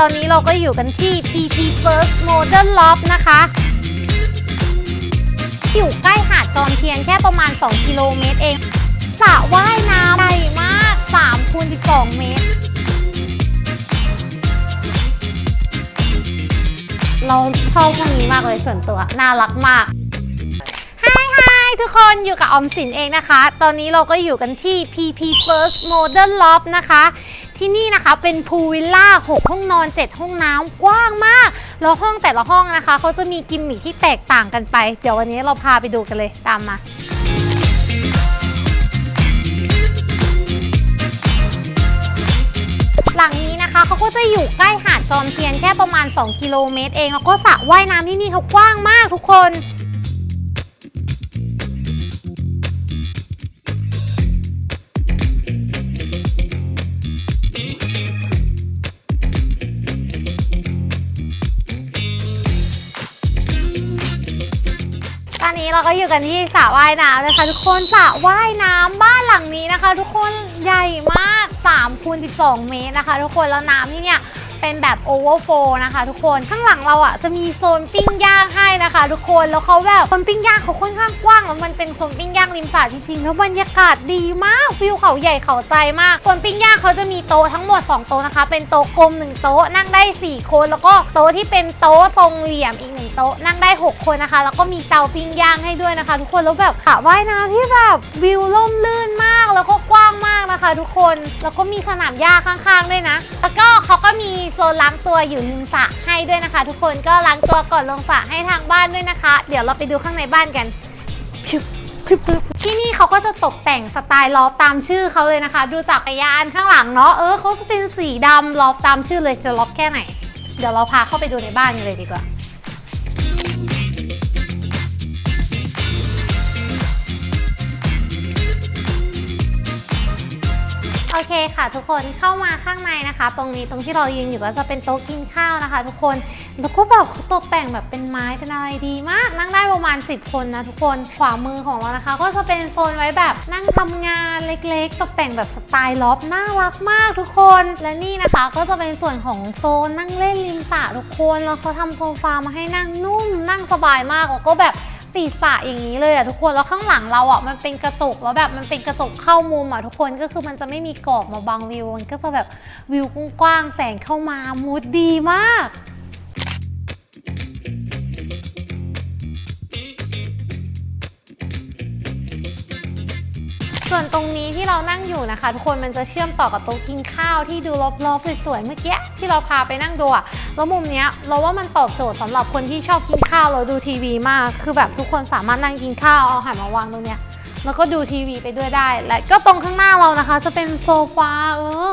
ตอนนี้เราก็อยู่กันที่ PT First Modern Loft นะคะ อยู่ใกล้หาดจอมเทียนแค่ประมาณ 2 กิโลเมตรเองสระว่ายน้ำใหญ่มาก3คูณ12 เมตร เราชอบพวกนี้มากเลยส่วนตัว น่ารักมากฮายฮายทุกคนอยู่กับออมสินเองนะคะ ตอนนี้เราก็อยู่กันที่ PP First Modern Loft นะคะที่นี่นะคะเป็นพูลวิลล่า 6 ห้องนอน 7 ห้องน้ำกว้างมาก แล้วห้องแต่ละห้องนะคะเขาจะมีกิมมิคที่แตกต่างกันไป เดี๋ยววันนี้เราพาไปดูกันเลยตามมาหลังนี้นะคะเขาก็จะอยู่ใกล้หาดจอมเทียนแค่ประมาณ 2 กิโลเมตรเอง แล้วก็สระว่ายน้ำที่นี่เขากว้างมากทุกคน เราก็อยู่กันที่สระว่ายน้ำนะคะทุกคนสระว่ายน้ำบ้านหลังนี้นะคะ ทุกคนใหญ่มาก3คูณ12 เมตรนะคะ ทุกคนแล้วน้ำที่เนี่ย เป็นแบบโอเวอร์โฟนะคะ ทุกคนข้างหลังเราอะจะมีโซนปิ้งย่างให้นะคะ ทุกคนแล้วเขาแบบโซนปิ้งย่างเขาค่อนข้างกว้างแล้วมันเป็นโซนปิ้งย่างริมสระจริงๆแล้วบรรยากาศดีมากฟิลเขาใหญ่เขาใจมากโซนปิ้งย่างเขาจะมีโต๊ะทั้งหมด 2 โต๊ะนะคะ เป็นโต๊ะกลม 1 โต๊ะนั่งได้ 4 คน แล้วก็โต๊ะที่เป็นโต๊ะทรงเหลี่ยมอีกหนึ่งโต๊ะนั่งได้ 6 คนนะคะ แล้วก็มีเตาปิ้งย่างให้ด้วยนะคะ ทุกคนแล้วแบบสระว่ายน้ำที่แบบวิวล่มลื่นมากแล้วก็กว้างมากนะคะ ทุกคนแล้วก็มีสนามหญ้าข้างๆด้วยนะ แล้วก็เขาก็มีโซนล้างตัวอยู่ริมสระให้ด้วยนะคะ ทุกคนก็ล้างตัวก่อนลงสระให้ทางบ้านด้วยนะคะ เดี๋ยวเราไปดูข้างในบ้านกันพิบพิบพิบที่นี่เขาก็จะตกแต่งสไตล์ลอฟตามชื่อเขาเลยนะคะ ดูจากจักรยานข้างหลังเนาะเออเขาจะเป็นสีดำลอฟตามชื่อเลยจะลอฟแค่ไหน เดี๋ยวเราพาเข้าไปดูในบ้านกันเลยดีกว่า โอเคค่ะทุกคนเข้ามาข้างในนะคะ ตรงนี้ตรงที่เรายืนอยู่ก็จะเป็นโต๊ะกินข้าวนะคะ ทุกคนแล้วก็แบบตกแต่งแบบเป็นไม้เป็นอะไรดีมาก นั่งได้ประมาณ 10 คนนะทุกคนขวามือของเรานะคะ ก็จะเป็นโซนไว้แบบนั่งทำงานเล็กๆ ตกแต่งแบบสไตล์ล็อบน่ารักมากทุกคน และนี่นะคะก็จะเป็นส่วนของโซนนั่งเล่นริมสระทุกคนแล้วเขาทำโซฟามาให้นั่งนุ่มนั่งสบายมากแล้วก็แบบ ติดสระอย่างนี้เลยอะทุกคนแล้วข้างหลังเราอะมันเป็นกระจกแล้วแบบมันเป็นกระจกเข้ามุมอะทุกคนก็คือมันจะไม่มีกรอบมาบังวิว มันก็จะแบบวิวกว้างๆแสงเข้ามามูดดีมาก ส่วนตรงนี้ที่เรานั่งอยู่นะคะทุกคนมันจะเชื่อมต่อกับโต๊ะกินข้าวที่ดูรอบๆสวยๆเมื่อกี้ที่เราพาไปนั่งดูอะแล้วมุมเนี้ยเราว่ามันตอบโจทย์สำหรับคนที่ชอบกินข้าวเราดูทีวีมาก คือแบบทุกคนสามารถนั่งกินข้าวเอาอาหารมาวางตรงเนี้ยแล้วก็ดูทีวีไปด้วยได้ และก็ตรงข้างหน้าเรานะคะ จะเป็นโซฟาเออ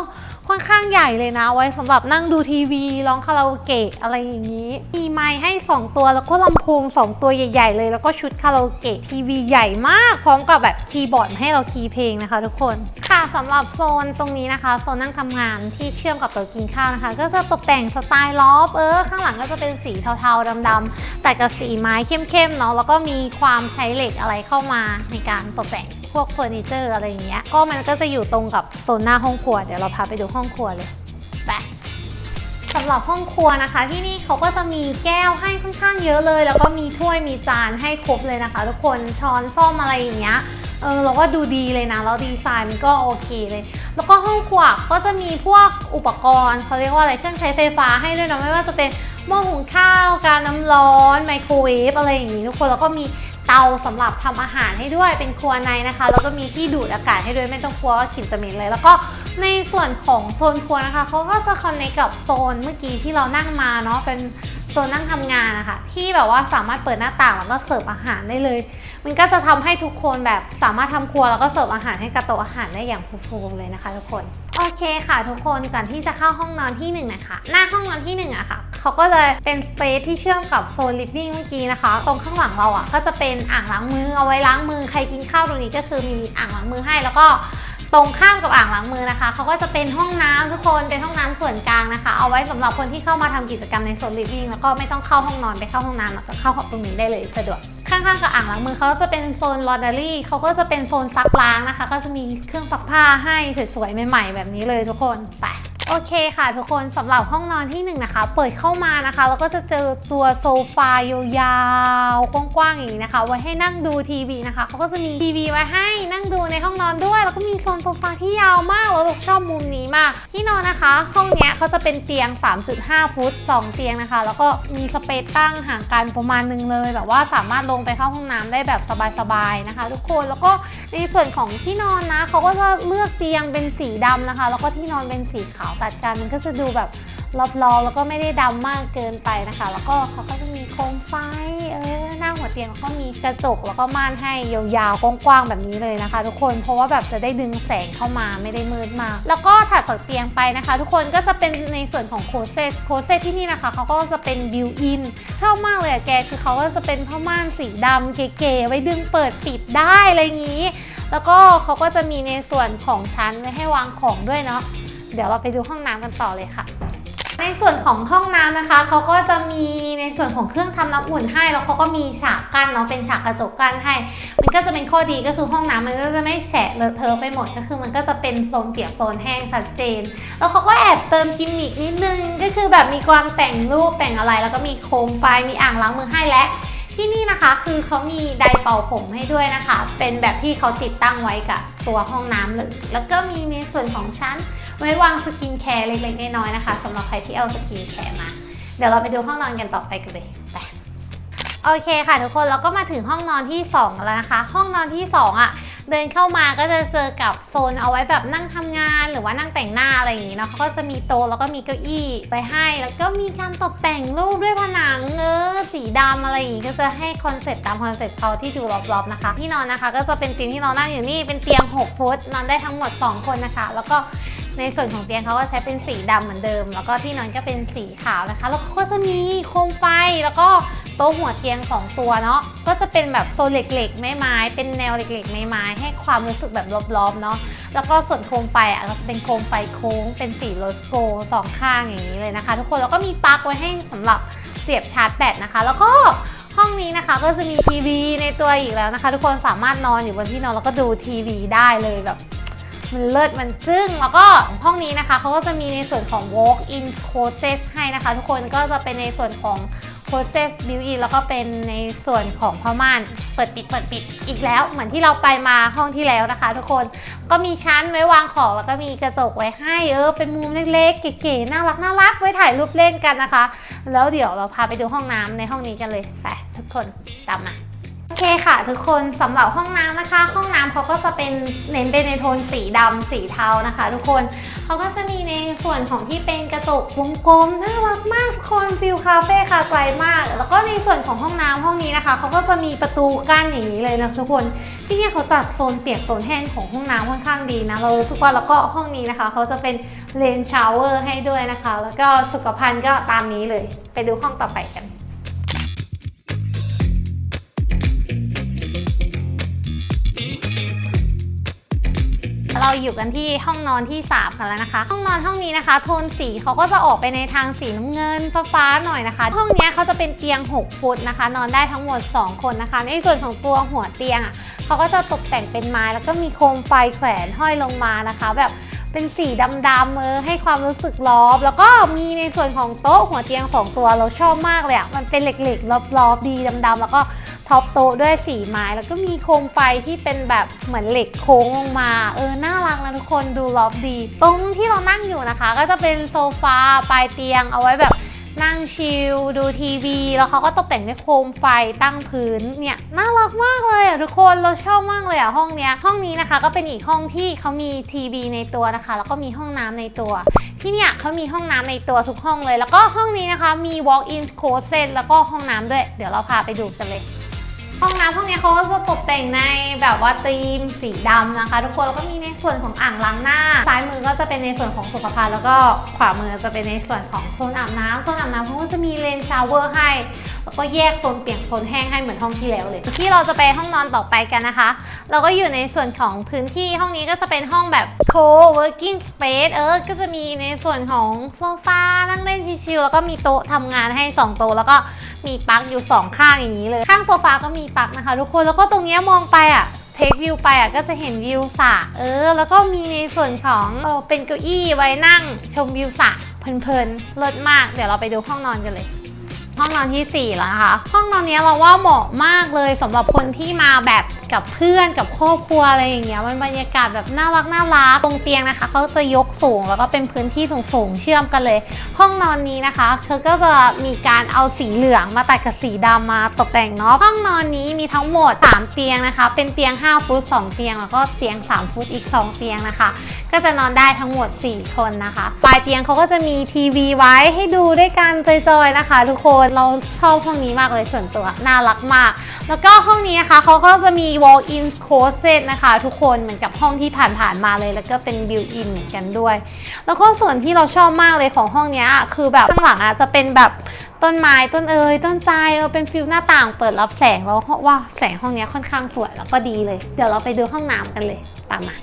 ค่อนข้างใหญ่เลยนะ ไว้สำหรับนั่งดูทีวีร้องคาราโอเกะอะไรอย่างนี้ มีไมค์ให้ 2 ตัวแล้วก็ลำโพง 2 ตัวใหญ่ ๆ เลย แล้วก็ชุดคาราโอเกะทีวีใหญ่มาก พร้อมกับแบบคีย์บอร์ดให้เราคีย์เพลงนะคะ ทุกคนค่ะสำหรับโซนตรงนี้นะคะโซนนั่งทำงานที่เชื่อมกับโต๊ะกินข้าวนะคะ ก็จะตกแต่งสไตล์ลอฟเออข้างหลังก็จะเป็นสีเทาๆดำๆแต่กับสีไม้เข้มๆเนาะแล้วก็มีความใช้เหล็กอะไรเข้ามาในการตกแต่ง พวกเฟอร์นิเจอร์อะไรอย่างเงี้ย ก็มันก็จะอยู่ตรงกับโซนหน้าห้องครัว เดี๋ยวเราพาไปดูห้องครัวเลยไปสำหรับห้องครัวนะคะ ที่นี่เขาก็จะมีแก้วให้ค่อนข้างเยอะเลย แล้วก็มีถ้วยมีจานให้ครบเลยนะคะ ทุกคนช้อนซ่อมอะไรอย่างเงี้ยเออเราก็ดูดีเลยนะแล้วดีไซน์มันก็โอเคเลย แล้วก็ห้องครัวก็จะมีพวกอุปกรณ์เขาเรียกว่าอะไรเครื่องใช้ไฟฟ้าให้ด้วยนะไม่ว่าจะเป็นหม้อหุงข้าวการน้ำร้อนไมโครเวฟอะไรอย่างนี้ทุกคนแล้วก็มี เตาสำหรับทำอาหารให้ด้วยเป็นครัวในนะคะแล้วก็มีที่ดูดอากาศให้ด้วยไม่ต้องกลัวว่ากลิ่นจะเหม็นเลย แล้วก็ในส่วนของโซนครัวนะคะเขาก็จะคอนเนคกับโซนเมื่อกี้ที่เรานั่งมาเนาะเป็นโซนนั่งทำงานนะคะที่แบบว่าสามารถเปิดหน้าต่างแล้วก็เสิร์ฟอาหารได้เลย มันก็จะทำให้ทุกคนแบบสามารถทำครัวแล้วก็เสิร์ฟอาหารให้กับโต๊ะอาหารได้อย่างฟูๆเลยนะคะ ทุกคนโอเคค่ะ ทุกคนก่อนที่จะเข้าห้องนอนที่หนึ่งนะคะหน้าห้องนอนที่หนึ่งอะค่ะ เขาก็จะเป็นสเปซที่เชื่อมกับโซนลิฟวิ่งเมื่อกี้นะคะ ตรงข้างหลังเราอะก็จะเป็นอ่างล้างมือเอาไว้ล้างมือใครกินข้าวตรงนี้ก็คือมีอ่างล้างมือให้แล้วก็ตรงข้ามกับอ่างล้างมือนะคะ เขาก็จะเป็นห้องน้ำทุกคน เป็นห้องน้ำส่วนกลางนะคะ เอาไว้สำหรับคนที่เข้ามาทำกิจกรรมในโซนลิฟวิ่งแล้วก็ไม่ต้องเข้าห้องนอนไปเข้าห้องน้ำแล้วก็เข้าของตรงนี้ได้เลยสะดวก ข้างๆกับอ่างล้างมือเขาจะเป็นโซนลอนดารี่ เขาก็จะเป็นโซนซักล้างนะคะ ก็จะมีเครื่องซักผ้าให้สวยๆใหม่ ๆ แบบนี้เลยทุกคน ไป โอเคค่ะทุกคนสำหรับห้องนอนที่หนึ่งนะคะ เปิดเข้ามานะคะ แล้วก็จะเจอตัวโซฟายาวๆกว้างๆอย่างนี้นะคะ ไว้ให้นั่งดูทีวีนะคะเขาก็จะมีทีวีไว้ให้นั่งดูในห้องนอนด้วย แล้วก็มีโซนโซฟาที่ยาวมากแล้วเราชอบมุมนี้มาก ที่นอนนะคะ ห้องเนี้ยเขาจะเป็นเตียง 3.5 ฟุต 2 เตียงนะคะ แล้วก็มีสเปซตั้งห่างกันประมาณนึงเลย แบบว่าสามารถลงไปเข้าห้องน้ำได้แบบสบายๆนะคะ ทุกคนแล้วก็ในส่วนของที่นอนนะเขาก็จะเลือกเตียงเป็นสีดำนะคะ แล้วก็ที่นอนเป็นสีขาวตัดกันมันก็จะดูแบบรอบๆแล้วก็ไม่ได้ดำมากเกินไปนะคะ แล้วก็เขาก็จะมีโคมไฟเออหน้าหัวเตียงแล้วก็มีกระจกแล้วก็ม่านให้ยาวๆกว้างๆแบบนี้เลยนะคะ ทุกคนเพราะว่าแบบจะได้ดึงแสงเข้ามาไม่ได้มืดมาก แล้วก็ถัดจากเตียงไปนะคะ ทุกคนก็จะเป็นในส่วนของโคเซตโคเซตที่นี่นะคะเขาก็จะเป็นบิวอินชอบมากเลยอะแกคือเขาก็จะเป็นผ้าม่านสีดำเก๋ๆไว้ดึงเปิดปิดได้อะไรอย่างนี้ แล้วก็เขาก็จะมีในส่วนของชั้นไว้ให้วางของด้วยเนาะ เดี๋ยวเราไปดูห้องน้ำกันต่อเลยค่ะ ในส่วนของห้องน้ำนะคะเขาก็จะมีในส่วนของเครื่องทำน้ำอุ่นให้แล้วเขาก็มีฉากกั้นเนาะเป็นฉากกระจกกั้นให้ มันก็จะเป็นข้อดีก็คือห้องน้ำมันก็จะไม่แฉะเลอะเทอะไปหมดก็คือมันก็จะเป็นโซนเปียกโซนแห้งชัดเจน แล้วเขาก็แอบเติมกิมมิกนิดนึงก็คือแบบมีความแต่งรูปแต่งอะไร แล้วก็มีโคมไฟมีอ่างล้างมือให้และที่นี่นะคะคือเขามีไดร์เป่าผมให้ด้วยนะคะ เป็นแบบที่เขาติดตั้งไว้กับตัวห้องน้ำเลย แล้วก็มีในส่วนของชั้น ไว้วางสกินแคร์เล็กๆน้อยๆนะคะสำหรับใครที่เอาสกินแคร์มา เดี๋ยวเราไปดูห้องนอนกันต่อไปกันเลยไปโอเคค่ะทุกคนเราก็มาถึงห้องนอนที่ 2 แล้วนะคะ ห้องนอนที่ 2อะเดินเข้ามาก็จะเจอกับโซนเอาไว้แบบนั่งทำงานหรือว่านั่งแต่งหน้าอะไรอย่างนี้เนาะเขาก็จะมีโต๊ะแล้วก็มีเก้าอี้ไปให้ แล้วก็มีการตกแต่งรูปด้วยผนังเออสีดำอะไรอย่างนี้ก็จะให้คอนเซ็ปต์ตามคอนเซ็ปต์เขาที่ดูรอบๆนะคะ ที่นอนนะคะ ก็จะเป็นเตียงที่เรานั่งอยู่นี่เป็นเตียง 6 ฟุตนอนได้ทั้งหมด 2 คนนะคะ แล้วก็ ในส่วนของเตียงเขาก็ใช้เป็นสีดำเหมือนเดิม แล้วก็ที่นอนก็เป็นสีขาวนะคะ แล้วก็จะมีโคมไฟแล้วก็โต๊ะหัวเตียง2ตัวเนาะก็จะเป็นแบบโซนเหล็กๆไม้ไม้เป็นแนวเหล็กๆไม้ไม้ให้ความรู้สึกแบบรอบๆเนาะแล้วก็ส่วนโคมไฟอะก็จะเป็นโคมไฟโค้ง เป็นสีโรสโกสองข้างอย่างนี้เลยนะคะ ทุกคนแล้วก็มีปลั๊กไว้ให้สำหรับเสียบชาร์จแบตนะคะ แล้วก็ห้องนี้นะคะก็จะมีทีวีในตัวอีกแล้วนะคะ ทุกคนสามารถนอนอยู่บนที่นอนแล้วก็ดูทีวีได้เลยแบบ มันเลิศมันจึ้ง แล้วก็ห้องนี้นะคะเขาก็จะมีในส่วนของ walk in closet ให้นะคะ ทุกคนก็จะเป็นในส่วนของ closet built in แล้วก็เป็นในส่วนของผ้าม่าน เปิดปิดเปิดปิดอีกแล้ว เหมือนที่เราไปมาห้องที่แล้วนะคะ ทุกคนก็มีชั้นไว้วางของแล้วก็มีกระจกไว้ให้เออเป็นมุมเล็กๆเก๋ๆน่ารักน่ารักไว้ถ่ายรูปเล่นกันนะคะ แล้วเดี๋ยวเราพาไปดูห้องน้ำในห้องนี้กันเลยไปทุกคนตามมา โอเคค่ะ ทุกคนสำหรับห้องน้ำนะคะ ห้องน้ำเขาก็จะเป็นเน้นเป็นในโทนสีดำสีเทานะคะ ทุกคนเขาก็จะมีในส่วนของที่เป็นกระจกวงกลมน่ารักมากคนฟิลคาเฟ่คาใจมาก แล้วก็ในส่วนของห้องน้ำห้องนี้นะคะเขาก็จะมีประตูกั้นอย่างนี้เลยนะทุกคนที่นี่เขาจัดโซนเปียกโซนแห้งของห้องน้ำค่อนข้างดีนะเรารู้สึกว่าแล้วก็ห้องนี้นะคะเขาจะเป็นเลนชาวเวอร์ให้ด้วยนะคะ แล้วก็สุขภัณฑ์ก็ตามนี้เลย ไปดูห้องต่อไปกัน เราอยู่กันที่ห้องนอนที่ 3 กันแล้วนะคะ ห้องนอนห้องนี้นะคะ โทนสีเขาก็จะออกไปในทางสีน้ำเงินฟ้าๆหน่อยนะคะ ห้องนี้เขาจะเป็นเตียง 6 ฟุตนะคะ นอนได้ทั้งหมด 2 คนนะคะ ในส่วนของตัวหัวเตียงอะเขาก็จะตกแต่งเป็นไม้แล้วก็มีโคมไฟแขวนห้อยลงมานะคะ แบบเป็นสีดำๆเออให้ความรู้สึกลอบ แล้วก็มีในส่วนของโต๊ะหัวเตียงสองตัวเราชอบมากเลยอะมันเป็นเหล็กๆรอบๆดีดำๆแล้วก็ ท็อปโต๊ะด้วยสีไม้ แล้วก็มีโคมไฟที่เป็นแบบเหมือนเหล็กโค้งลงมา เออ น่ารักนะทุกคนดูล็อบดี ตรงที่เรานั่งอยู่นะคะ ก็จะเป็นโซฟาปลายเตียงเอาไว้แบบนั่งชิลดูทีวี แล้วเขาก็ตกแต่งด้วยโคมไฟตั้งพื้นเนี่ยน่ารักมากเลยอะทุกคนเราชอบมากเลยอะห้องเนี้ยห้องนี้นะคะก็เป็นอีกห้องที่เขามีทีวีในตัวนะคะ แล้วก็มีห้องน้ำในตัว ที่เนี่ยเขามีห้องน้ำในตัวทุกห้องเลย แล้วก็ห้องนี้นะคะมี walk in closet แล้วก็ห้องน้ำด้วย เดี๋ยวเราพาไปดูกันเลย ห้องน้ำพวกนี้เขาก็จะตกแต่งในแบบว่าธีมสีดำนะคะ ทุกคนแล้วก็มีในส่วนของอ่างล้างหน้า ซ้ายมือก็จะเป็นในส่วนของสุขภัณฑ์แล้วก็ขวามือจะเป็นในส่วนของโซนอาบน้ำโซนอาบน้ำเขาก็จะมีเลนชาวเวอร์ให้ แล้วก็แยกโซนเปียกโซนแห้งให้เหมือนห้องที่แล้วเลย ที่เราจะไปห้องนอนต่อไปกันนะคะ เราก็อยู่ในส่วนของพื้นที่ห้องนี้ก็จะเป็นห้องแบบ co-working space เออ ก็จะมีในส่วนของโซฟา นั่งเล่นชิลๆ แล้วก็มีโต๊ะทำงานให้ 2 โต๊ะ แล้วก็มีปลั๊กอยู่ 2 ข้างอย่างนี้เลย ข้างโซฟาก็มีปลั๊กนะคะ ทุกคน แล้วก็ตรงเนี้ยมองไปอะเทควิวไปอะก็จะเห็นวิวสระเออ แล้วก็มีในส่วนของเออเป็นเก้าอี้ไว้นั่งชมวิวสระเพลินๆเลิศมาก เดี๋ยวเราไปดูห้องนอนกันเลย ห้องนอนที่ 4 แล้วนะคะ ห้องนอนนี้เราว่าเหมาะมากเลยสำหรับคนที่มาแบบกับเพื่อนกับครอบครัวอะไรอย่างเงี้ยมันบรรยากาศแบบน่ารักน่ารักตรงเตียงนะคะเขาจะยกสูงแล้วก็เป็นพื้นที่สูงๆเชื่อมกันเลย ห้องนอนนี้นะคะเขาก็จะมีการเอาสีเหลืองมาตัดกับสีดำมาตกแต่งเนาะห้องนอนนี้มีทั้งหมด 3 เตียงนะคะ เป็นเตียง 5 ฟุต 2 เตียง แล้วก็เตียง 3 ฟุตอีก 2 เตียงนะคะ ก็จะนอนได้ทั้งหมด 4 คนนะคะปลายเตียงเขาก็จะมีทีวีไว้ให้ดูด้วยกันจอยๆนะคะ ทุกคนเราชอบห้องนี้มากเลยส่วนตัวน่ารักมาก แล้วก็ห้องนี้นะคะเขาก็จะมี wall-in closet นะคะ ทุกคนเหมือนกับห้องที่ผ่านๆมาเลย แล้วก็เป็น built-in เหมือนกันด้วย แล้วก็ส่วนที่เราชอบมากเลยของห้องนี้คือแบบข้างหลังอะจะเป็นแบบต้นไม้ต้นเอยต้นใจเออเป็นฟิลหน้าต่างเปิดรับแสงแล้วว่าแสงห้องนี้ค่อนข้างสวยแล้วก็ดีเลย เดี๋ยวเราไปดูห้องน้ำกันเลยตามมา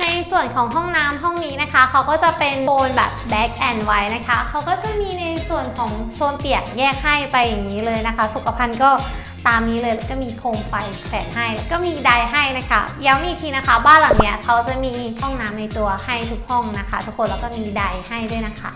ในส่วนของห้องน้ำห้องนี้นะคะ เขาก็จะเป็นโซนแบบแบ็กแอนด์ไว้นะคะ เขาก็จะมีในส่วนของโซนเปียกแยกให้ไปอย่างนี้เลยนะคะ สุขภัณฑ์ก็ตามนี้เลยแล้วก็มีโคมไฟแฝงให้แล้วก็มีไดให้นะคะย้ำอีกทีนะคะ บ้านหลังเนี้ยเขาจะมีห้องน้ำในตัวให้ทุกห้องนะคะ ทุกคนแล้วก็มีไดให้ด้วยนะคะ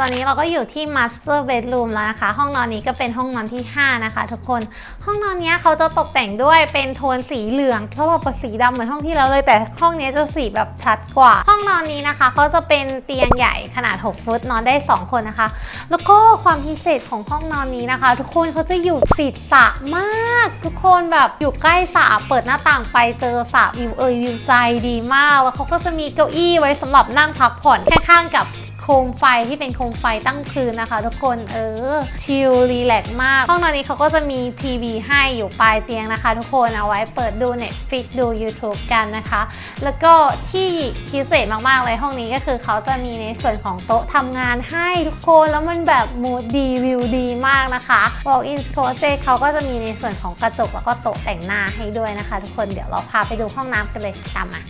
ตอนนี้เราก็อยู่ที่ Master Bedroom แล้วนะคะ ห้องนอนนี้ก็เป็นห้องนอนที่ 5 นะคะ ทุกคน ห้องนอนนี้เขาจะตกแต่งด้วยเป็นโทนสีเหลืองเท่ากับสีดำเหมือนห้องที่แล้วเลย แต่ห้องนี้จะสีแบบชัดกว่า ห้องนอนนี้นะคะเขาจะเป็นเตียงใหญ่ขนาด 6 ฟุตนอนได้ 2 คนนะคะ แล้วก็ความพิเศษของห้องนอนนี้นะคะ ทุกคนเขาจะอยู่ติดสระมาก ทุกคนแบบอยู่ใกล้สระเปิดหน้าต่างไปเจอสระวิวเอยวิวใจดีมาก แล้วเขาก็จะมีเก้าอี้ไว้สำหรับนั่งพักผ่อนข้างๆกับ คมไฟที่เป็นโคมไฟตั้งคืนนะคะ ทุกคนเออชิลรีแลกมาก ห้องนอนนี้เขาก็จะมีทีวีให้อยู่ปลายเตียงนะคะ ทุกคนเอาไว้เปิดดู Netflix ดู YouTube กันนะคะ แล้วก็ที่พิเศษมากๆเลยห้องนี้ก็คือเขาจะมีในส่วนของโต๊ะทำงานให้ทุกคนแล้วมันแบบมูดดีวิวดีมากนะคะ Walk-in closet เขาก็จะมีในส่วนของกระจกแล้วก็โต๊ะแต่งหน้าให้ด้วยนะคะ ทุกคนเดี๋ยวเราพาไปดูห้องน้ำกันเลยตามมา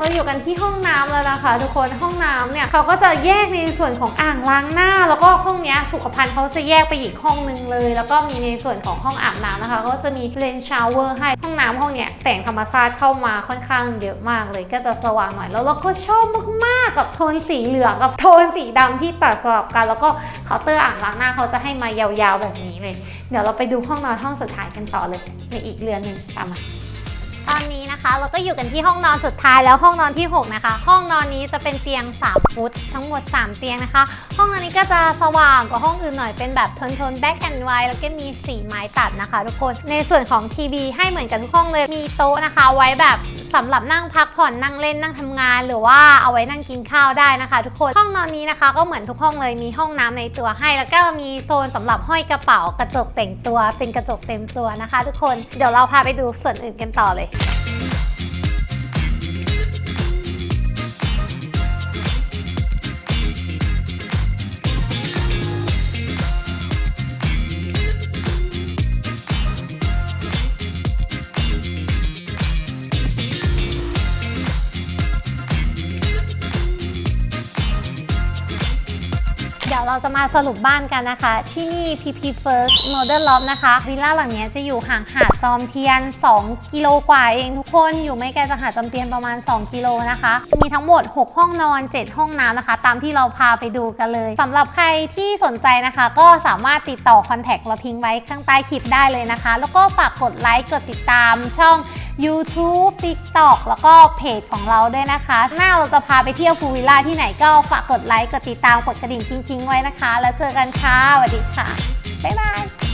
เราอยู่กันที่ห้องน้ำแล้วนะคะ ทุกคนห้องน้ำเนี่ยเขาก็จะแยกในส่วนของอ่างล้างหน้า แล้วก็ห้องนี้สุขภัณฑ์เขาจะแยกไปอีกห้องนึงเลย แล้วก็มีในส่วนของห้องอาบน้ำนะคะ ก็จะมีเลนชาวเวอร์ให้ห้องน้ำห้องเนี้ยแสงธรรมชาติเข้ามาค่อนข้างเยอะมากเลยก็จะสว่างหน่อย แล้วเราก็ชอบมากๆกับโทนสีเหลืองกับโทนสีดำที่ตัดสลับกัน แล้วก็เคาน์เตอร์อ่างล้างหน้าเขาจะให้มายาวๆแบบนี้เลย เดี๋ยวเราไปดูห้องนอนห้องสุดท้ายกันต่อเลยในอีกเรือนหนึ่งตามมา นนี้นะคะเราก็อยู่กันที่ห้องนอนสุดท้ายแล้วห้องนอนที่ 6 นะคะ ห้องนอนนี้จะเป็นเตียง 3 ฟุต ทั้งหมด 3 เตียงนะคะ ห้องนอนนี้ก็จะสว่างกว่าห้องอื่นหน่อยเป็นแบบโทนโทนแบ็กแอนด์ไวแล้วก็มีสีไม้ตัดนะคะ ทุกคนในส่วนของทีวีให้เหมือนกันทุกห้องเลยมีโต๊ะนะคะ ไว้แบบสำหรับนั่งพักผ่อนนั่งเล่นนั่งทำงาน หรือว่าเอาไว้นั่งกินข้าวได้นะคะ ทุกคนห้องนอนนี้นะคะ ก็เหมือนทุกห้องเลยมีห้องน้ำในตัวให้ แล้วก็มีโซนสำหรับห้อยกระเป๋ากระจกแต่งตัว เป็นกระจกเต็มตัวนะคะ ทุกคนเดี๋ยวเราพาไปดูส่วนอื่นกันต่อเลย จะมาสรุปบ้านกันนะคะ ที่นี่ PP First Modern Loft นะคะวิลล่าหลังนี้จะอยู่ห่างหาดจอมเทียน 2 กิโลกว่าเองทุกคนอยู่ไม่ไกลจากหาดจอมเทียนประมาณ 2 กิโลนะคะ มีทั้งหมด 6 ห้องนอน 7 ห้องน้ำนะคะ ตามที่เราพาไปดูกันเลยสำหรับใครที่สนใจนะคะ ก็สามารถติดต่อคอนแทคเราทิ้งไว้ข้างใต้คลิปได้เลยนะคะ แล้วก็ฝากกดไลค์กดติดตามช่อง YouTube TikTok แล้วก็เพจของเราด้วยนะคะ หน้าเราจะพาไปเที่ยวฟูวิลล่าที่ไหนก็ฝากกดไลค์ กดติดตาม กดกระดิ่งจริงๆไว้นะคะ แล้วเจอกันค่ะสวัสดีค่ะ บ๊ายบาย